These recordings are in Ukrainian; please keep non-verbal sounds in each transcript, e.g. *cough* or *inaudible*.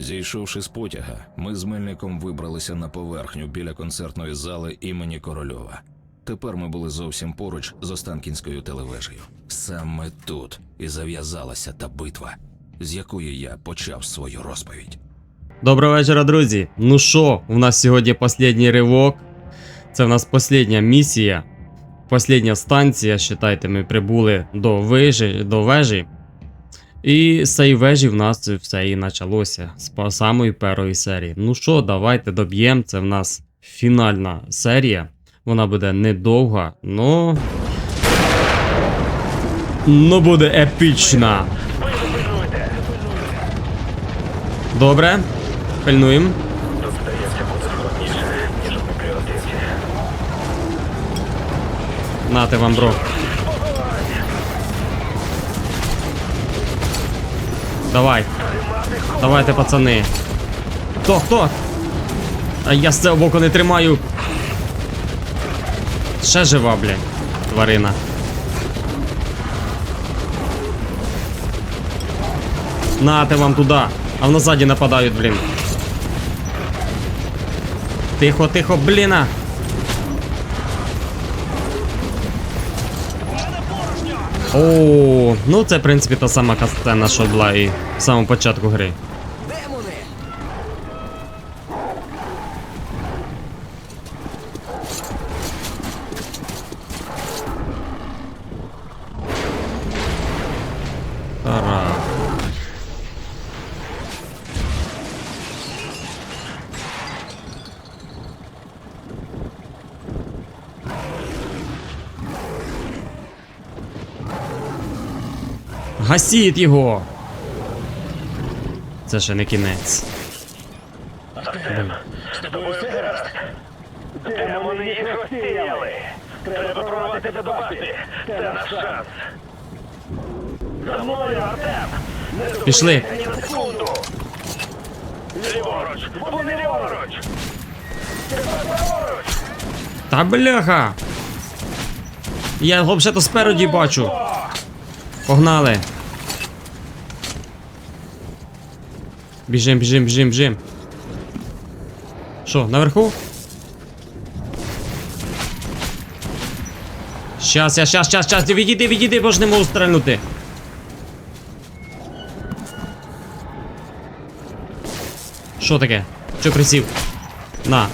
Зійшовши з потяга, ми з Мельником вибралися на поверхню біля концертної зали імені Корольова. Тепер ми були зовсім поруч з Останкінською телевежею. Саме тут і зав'язалася та битва, з якої я почав свою розповідь. Доброго вечора, друзі. Ну що, у нас сьогодні останній ривок. Це в нас остання місія. Остання станція, считайте, ми прибули до вежі, до вежі. І з цієї вежі в нас все і почалося з самої першої серії. Ну що, давайте доб'ємо. Це в нас фінальна серія. Вона буде недовга, но. Ну буде епічна. Добре. Пильнуємо. Нате вам, бро. Давай. Давайте, пацани. Хто, хто? А я з цього боку не тримаю. Ще жива, блядь, тварина. Нате вам туди. А в назаді нападають, блін. Тихо, тихо, бліна. О, ну це, в принципі, та сама касцена, що була і в самому початку гри. Гасіть його! Це ще не кінець. Блін. З тобою все гаразд? Демони їх розсіяли. Треба прорватися до башти. Це наш шанс. За мною, Артем! Пішли. ні. Ліворуч! Вони ліворуч! Та бляха! Я його взагалі спереді бачу. Погнали. Біжим, біжим, біжим, біжим. Що, наверху? Щас, я, щас, щас, щас, відійди, відійди, бо ж не можу стрельнути. Що таке? Що присів? На.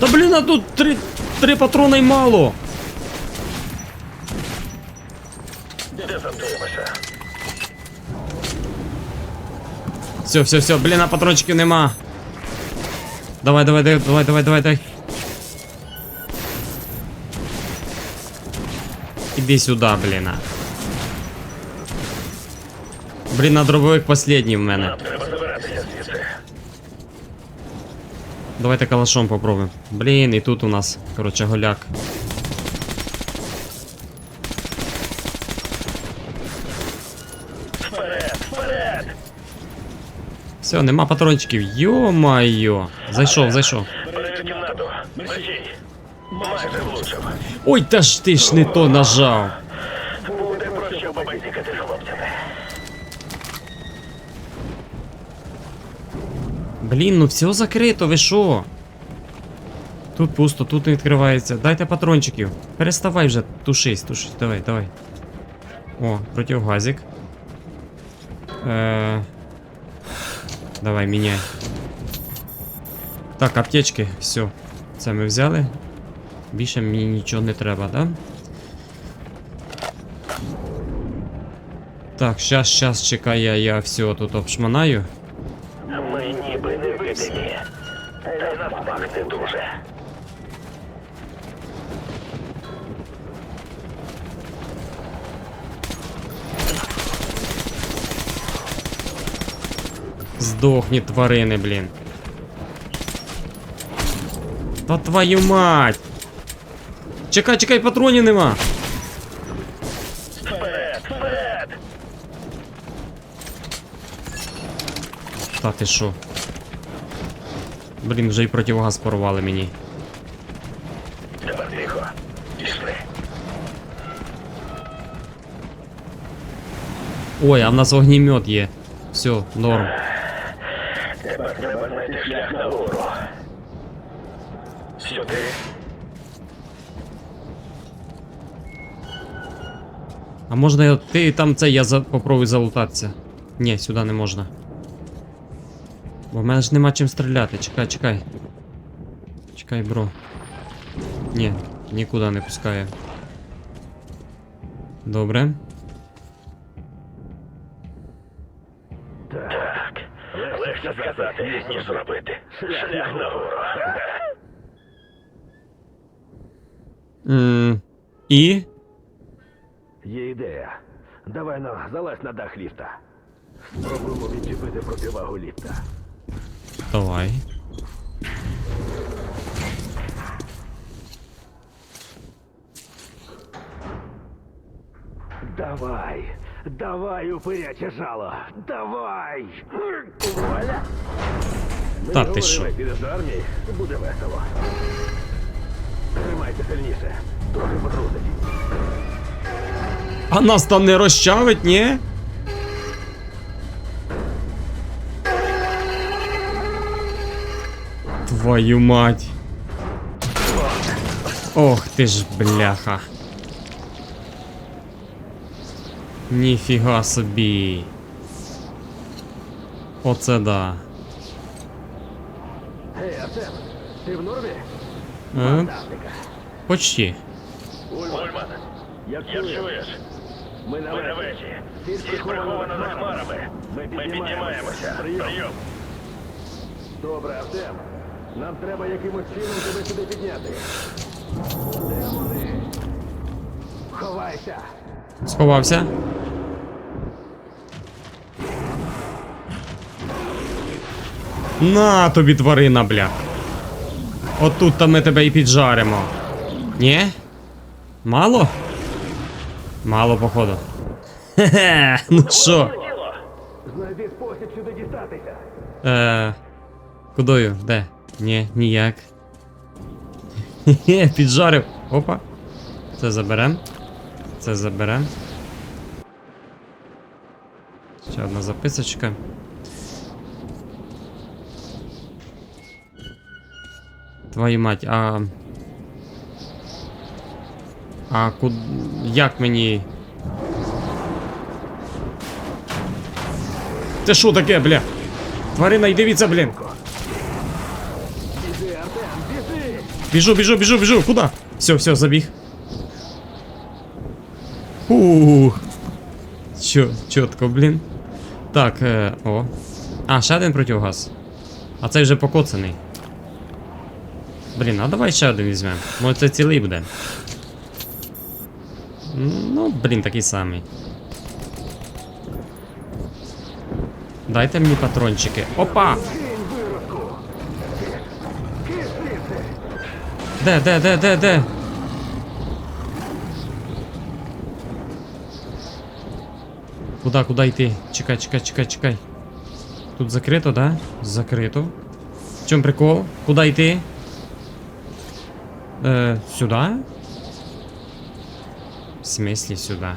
Та блін, а тут три, три патрони й мало. Все, все, все, блін, а патрончиків нема. Давай, давай, давай, давай, давай, давай, давай. Іди сюди, блін. Блін, на дробовик последній в мене. Давайте калашом попробуємо. Блін, і тут у нас, коротше, голяк. Вперед, вперед! Все, нема патрончиків. Йо-майо. Зайшов, зайшов. Ой, та ж ти ж не то нажав. Буде про що бабайзікати хлопцями. Блін, ну все закрито, ви що? Тут пусто, тут не відкривається. Дайте патрончиків. Переставай вже, тушись, тушись. Давай, давай. О, противогазик. Е... Давай, міняй. Так, аптечки, все. Це ми взяли. Більше мені нічого не треба, да? Так, щас, щас, чекай, я, я все тут обшманаю. Здохні тварини, блін. Та твою мать! Чекай, чекай, патронів нема! Вперед, вперед! Та ти що? Блін, вже і противогаз порвали мені. Тепер тихо. Пішли. Ой, а в нас огнімет є. Все, норм. Тепер треба знайти шлях. Сюди. А можна я. Ти там це я за... попробую залутатися. Ні, сюди не можна. Бо в мене ж нема чим стріляти. Чекай, чекай. Чекай, бро. Ні, нікуди не пускає. Добре. Сказати, ніж зробити. Шлях нагору. М, І. Є ідея. Давай ну, залазь на дах ліфта. Спробуємо відчепити противагу ліфта. Давай, давай, упиряче жало, давай! Вуаля! Та ти що? підеш до армії, буде весело. Тримайся сильніше, трохи потрусить. А нас там не розчавить, ні? Твою мать. Ох ти ж бляха. Ніфіга собі. Оце да. Гей, Артем, ти в нормі? Е, почти. Ульман, як чуєш? Ми на вежі. Всі приховано за хмарами. Ми піднімаємося. Прийом. Добре, Артем. Нам треба якимось чином тебе сюди підняти. Де вони? Ховайся. Сховався. На тобі тварина, бля. Отут то ми тебе і піджаримо. Ні? Мало? Мало, походу. Хе-хе, ну що? Знайди спосіб сюди дістатися. Е. Кудою? Де? Ні, ніяк. Хе-хе, піджарив. Опа. Це заберем. Це заберем. Ще одна записочка. Твою мать, а. А куд... Як мені. Це що таке, бля? Тварина, йди дивіться, блін. Біжу, біжу, біжу, біжу. Куда? Все, все, забіг. Ух. Чо, чітко, блін. Так, е, о. А, ще один противогаз. А цей вже покоцаний. Блін, а давай ще один візьмемо. Може це цілий буде. Ну, блін, такий самий. Дайте мені патрончики. Опа! Де, де, де, де, де? Куда, куда йти? Чекай, чекай, чекай, чекай. Тут закрито, да? Закрито. В чому прикол? Куда йти? Е, сюди? В смислі сюди?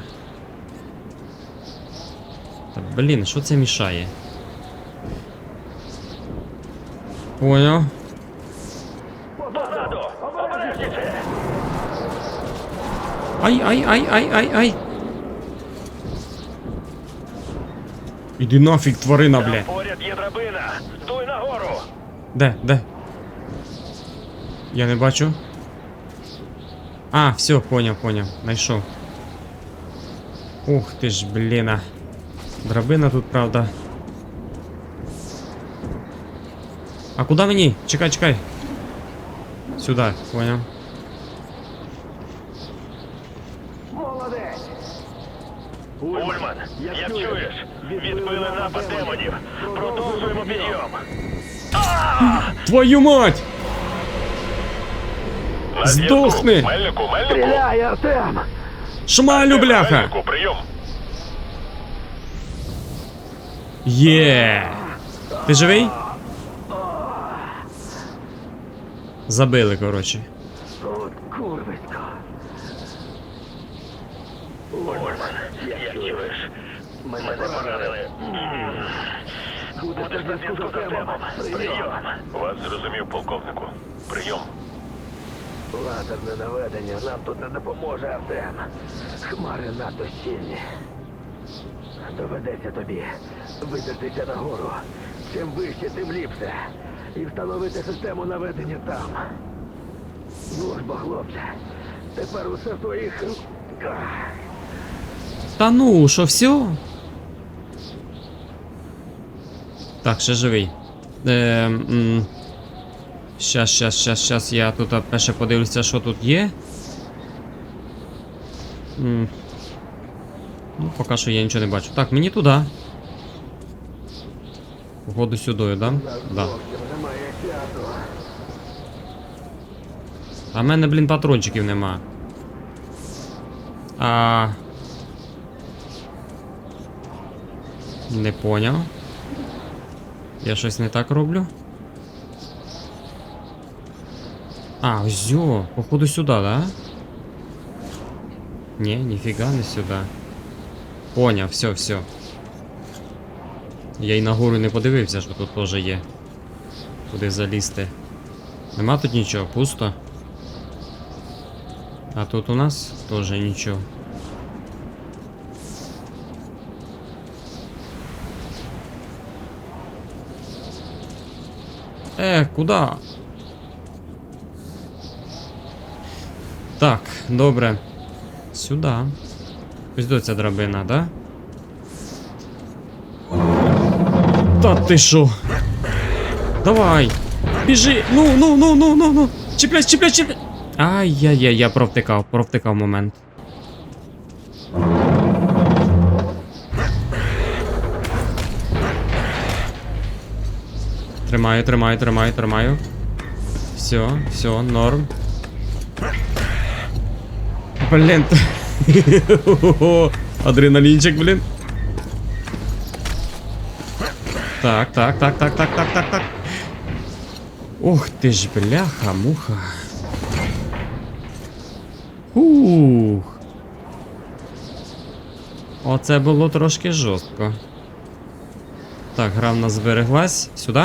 Та блін, що це мішає? Понял. Ай, ай, ай, ай, ай, ай. Іди нафіг, тварина, бля. Поряд є драбина! Дуй нагору! Де, де? Я не бачу. А, все, поняв, поняв. Найшов. Ух ти ж, бліна. Драбина тут, правда. А куди мені? Чекай, чекай. Сюди, поняв. Твою мать! Здохни! Мельнику, Мельнику! Стріляй, Артем! Шмалю, бляха! Мельнику, прийом! Є! Ти живий? Забили, коротше. От курвисько. Ульман, як чуєш, мене поранили. М, Зв'язку з Артемом. Прийом. Вас зрозумів, полковнику. Прийом. Лазерне наведення нам тут не допоможе, Артем. Хмари надто щільні. Доведеться тобі видертися нагору. Чим вище, тим ліпше. І встановити систему наведення там. Ну ж бо, хлопче, тепер усе в твоїх. Та ну, що все? Так, ще живий. Е, щас, щас, щас, щас, я тут перше подивлюся, що тут є. Ну, поки що я нічого не бачу. Так, мені туди. Походу сюди, да? Да. А в мене, блін, патрончиків нема. А. Не поняв. Я щось не так роблю. А, ось походу сюди, да? Ні, ніфіга не сюди. Поняв, все, все. Я й нагору не подивився, що тут теж є. Куди залізти. Нема тут нічого, пусто. А тут у нас тоже ничего. Э, куда? Так, добре. Сюда. Ось до ця драбина, да? Та ти шо? Давай! Біжи! Ну, ну, ну, ну, ну, ну! Чіпляй, чіпляй, чіпляй! Ай-яй-яй, я провтикав, провтикав момент. Тримаю, тримаю, тримаю, тримаю. Все, все, норм. Блін. *laughs* Адреналінчик, блін. Так, так, так, так, так, так, так, так. Ух ти ж, бляха, муха. Ух. Оце було трошки жорстко. Так, гра нас збереглась. Сюди?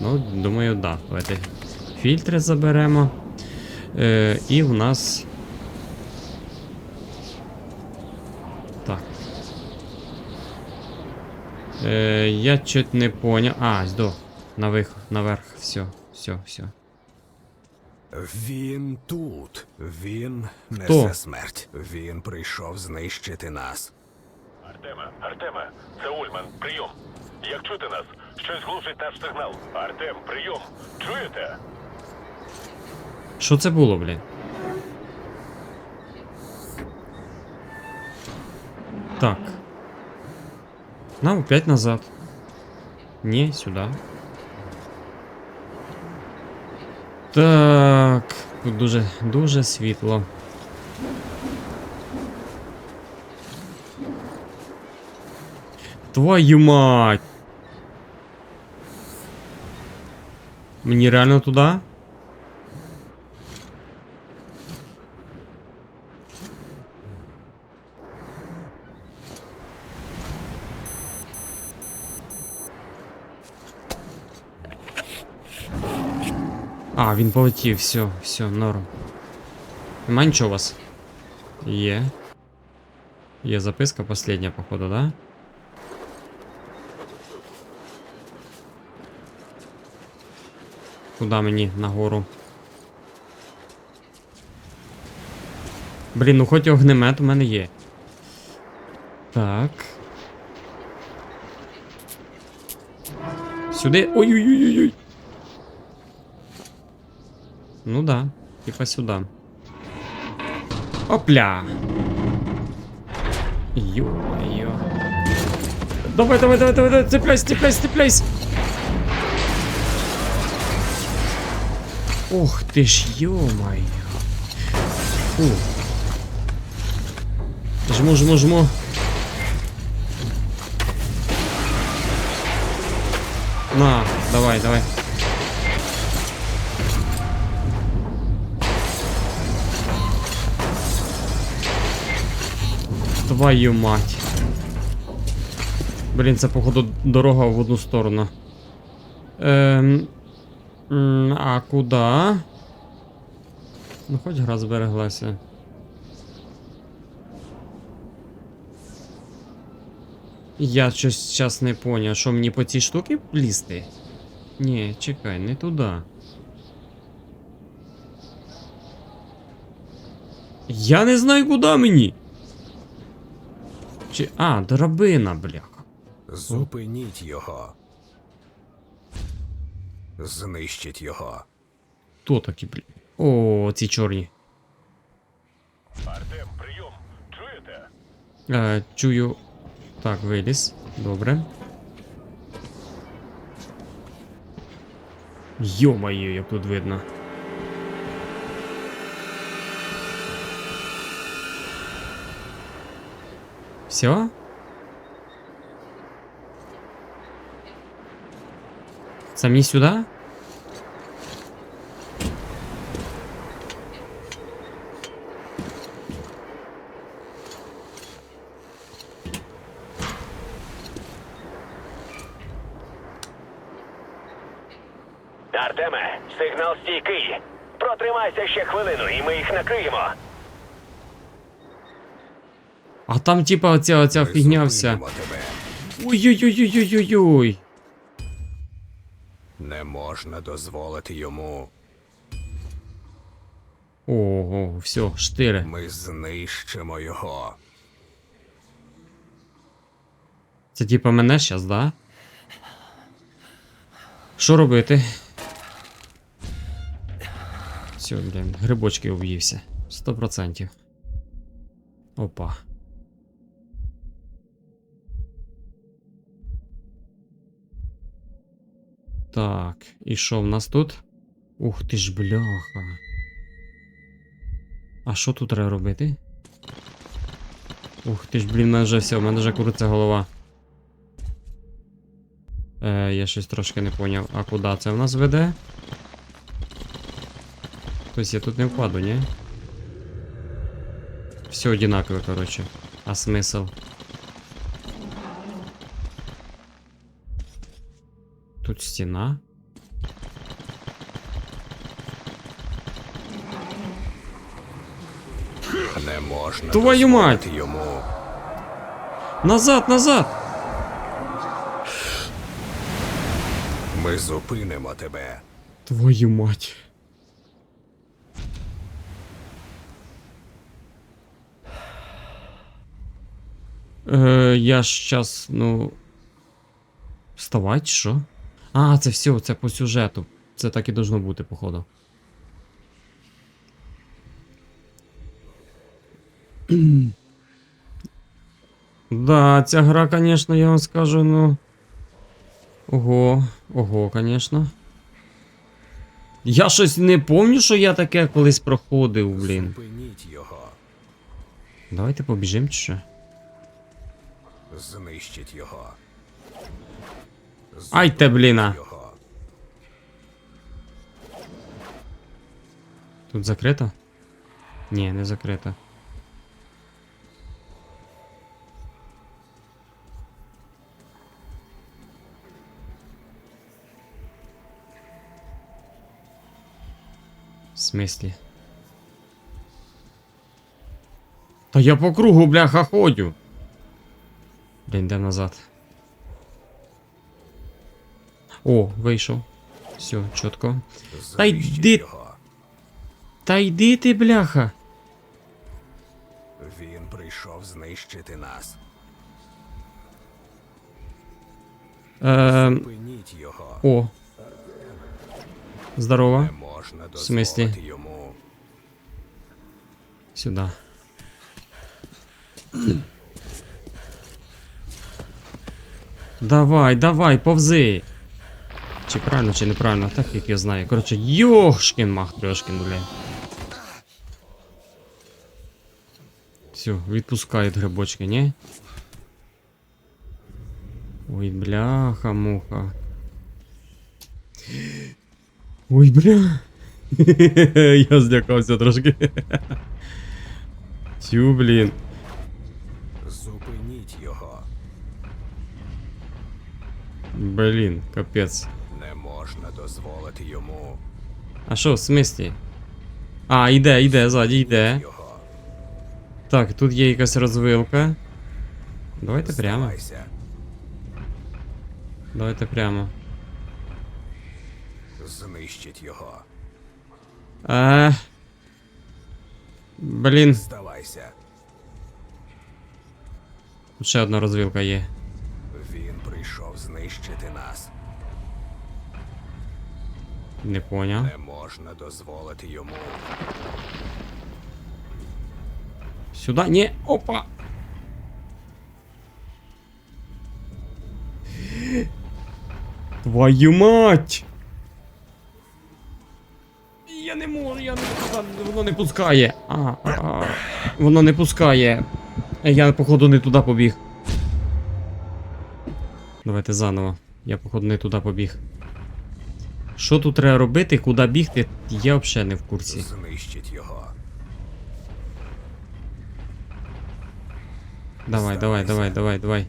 Ну, думаю, да. Давайте фільтри заберемо. Е, і в нас. Так. Е, я чуть не понял. А, здох. Навих, наверх. Все, все, все. Він тут. Він Хто? несе смерть. Він прийшов знищити нас. Артеме, Артеме, це Ульман. Прийом. Як чути нас? Щось глушить наш сигнал. Артем, прийом. Чуєте? Що це було, блін? Так. Нам опять назад. Не, сюда. Так. Дуже, дуже світло. Твою мать! Мені реально туди? А, він полетів, все, все, норм. Нема нічого у вас? Є. Є записка последня, походу, да? Куда мені нагору? Блін, ну хоч огнемет у мене є. Так. Сюди. Ой-ой-ой-ой. Ну да, типа сюда. Опля. Ё-моё. Давай, давай, давай, давай, давай, цепляйся, цепляйся, цепляйся. Ух ты ж, ё-моё. Фу. Жму, жму, жму. На, давай, давай. Твою мать. Блін, це походу дорога в одну сторону. Ем, а куди? Ну, хоч гра збереглася. Я щось зараз не поняв, що мені по цій штуки лізти? Ні, чекай, не туди. Я не знаю, куди мені. Чи. А, драбина, бляха. Зупиніть його. Знищіть його. Хто такі, бля? О, ці чорні. Артем, прийом. Чуєте? Е, чую. Так, виліз. Добре. Йо-моє, як тут видно. Все? Самі сюди? Артеме, сигнал стійкий. Протримайся ще хвилину, і ми їх накриємо. А там, типа, оця, оця фігня вся. зупинимо тебе. Ой-ой-ой-ой-ой-ой. Не можна дозволити йому. Ого, все, штири. Ми знищимо його. Це типа мене щас, да? Що робити? Все, блін, грибочки об'ївся. Сто процентів. Опа. Так, і що в нас тут? Ух ти ж бляха. А що тут треба робити? Ух ти ж, блін, в мене вже все, в мене вже крутиться голова. Е, я щось трошки не поняв. А куди це в нас веде? Тобто я тут не впаду, ні? Все одинаково, короче. А смисл? Тут стіна. Не можна Твою мать! йому. Назад, назад! Ми зупинимо тебе. Твою мать. Е, я ж щас, ну. Вставать, що? А, це все, це по сюжету. Це так і должно бути, походу. да, ця гра, конечно, я вам скажу, ну. Ого, ого, конечно. Я щось не помню, що я таке колись проходив, блін. Його. Давайте побіжимо чи що? Знищіть його. Ай те, бліна. Тут закрито? Ні, не закрито. В смислі? Та я по кругу, бляха, ходю. Блін, йдемо назад. О, вийшов. Все, чітко. Та йди- Та йди ти, бляха. Він прийшов знищити нас. Ем, Зупиніть його. о. Здорово. Не можна смислі? дозволити йому. Сюда. Давай, давай, повзи. Чи правильно, чи неправильно, так як я знаю. Коротше, йошкін мах трьошкін, блядь. Все, відпускають грибочки, ні? Ой, бляха, муха. Ой, бля. *laughs* Я злякався трошки. *laughs* Тю, блін. Зупиніть його. Блін, капець. Дозволити йому А що, в смислі? А, йде, йде, ззаді йде. Так, тут є якась розвилка. Давайте прямо. Давайте прямо. Знищить його. Е. Блін, Здавайся. ще одна розвилка є. Він прийшов знищити нас. Не поняв. Не можна дозволити йому. Сюда, ні, опа. Твою мать! Я не можу, я не воно не пускає. А, а, а. Воно не пускає. Я, походу, не туди побіг. Давайте заново. Я, походу, не туди побіг. Що тут треба робити, куди бігти, я взагалі не в курсі. Знищить його. Давай, давай, давай, давай, давай.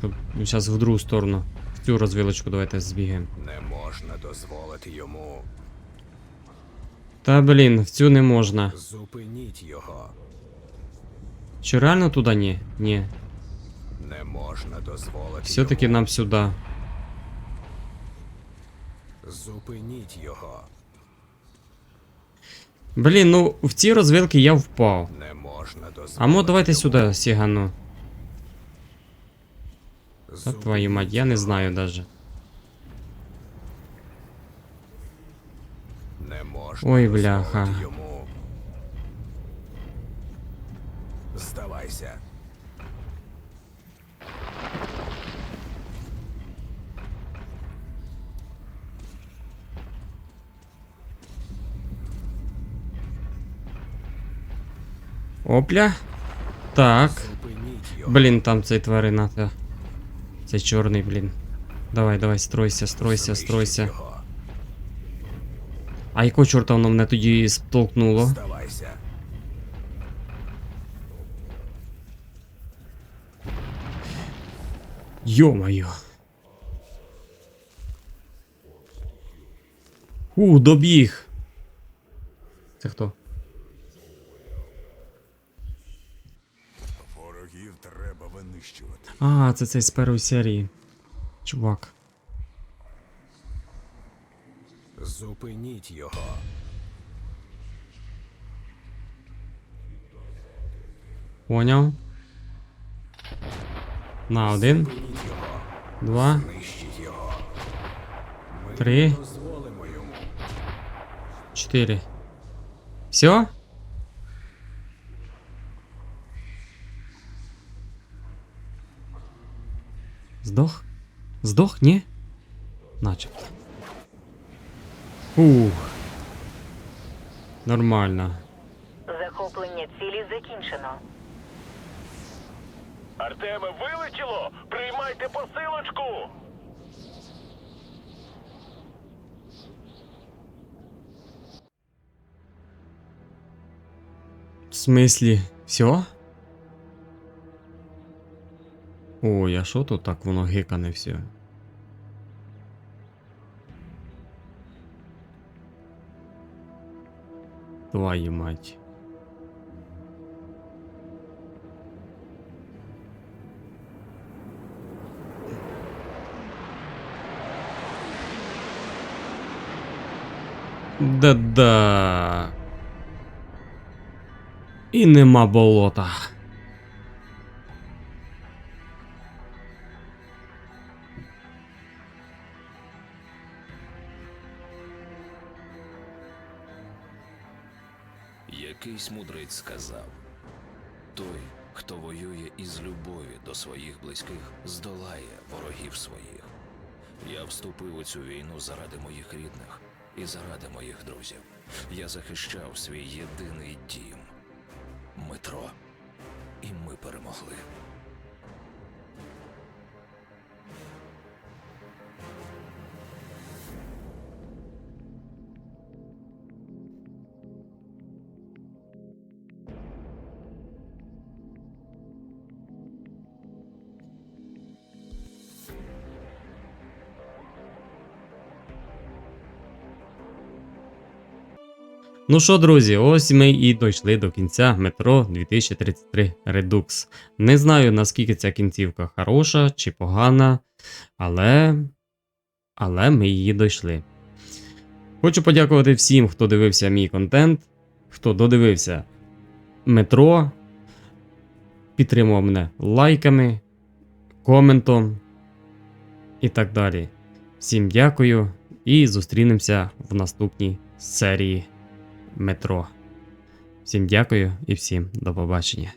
По- сейчас в другу сторону. В цю розвилочку давайте збігаємо. Не можна дозволити йому. Та блін, в цю не можна. Зупиніть його. Чи реально туди ні? Ні. Не можна дозволити Все-таки нам сюди. Зупиніть його. Блін, ну в ці розвилки я впав. Не можна дозволити. А мо давайте сюди сігану. Та твою мать, я не знаю даже. Не можна Ой, бляха. йому. Здавайся. Опля. Так. Блін, там цей тварина. Та. Цей чорний, блін. Давай, давай, стройся, стройся, стройся. А якого чорта воно мене тоді столкнуло? Йо-моє. У, добіг. Це хто? Ворогів треба винищувати. А, це цей з першої серії. Чувак. Зупиніть його. Поняв. На один, Зупиніть його. два, Знищить його. Ми Три. не дозволимо йому. чотири. Все? Здох, ні? Начебто. Ух. Нормально. Захоплення цілі закінчено. Артеме, вилетіло! Приймайте посилочку! В смислі, все? Ой, а що тут так воно гикане все? Твою мать. Да-да. І нема болота. Мудрець сказав: той, хто воює із любові до своїх близьких, здолає ворогів своїх. Я вступив у цю війну заради моїх рідних і заради моїх друзів. Я захищав свій єдиний дім метро. І ми перемогли. Ну що, друзі, ось ми і дійшли до кінця метро 2033 Redux. Не знаю, наскільки ця кінцівка хороша чи погана, але. Але ми її дійшли. Хочу подякувати всім, хто дивився мій контент, хто додивився метро, підтримував мене лайками, коментом і так далі. Всім дякую і зустрінемося в наступній серії метро. Всім дякую і всім до побачення.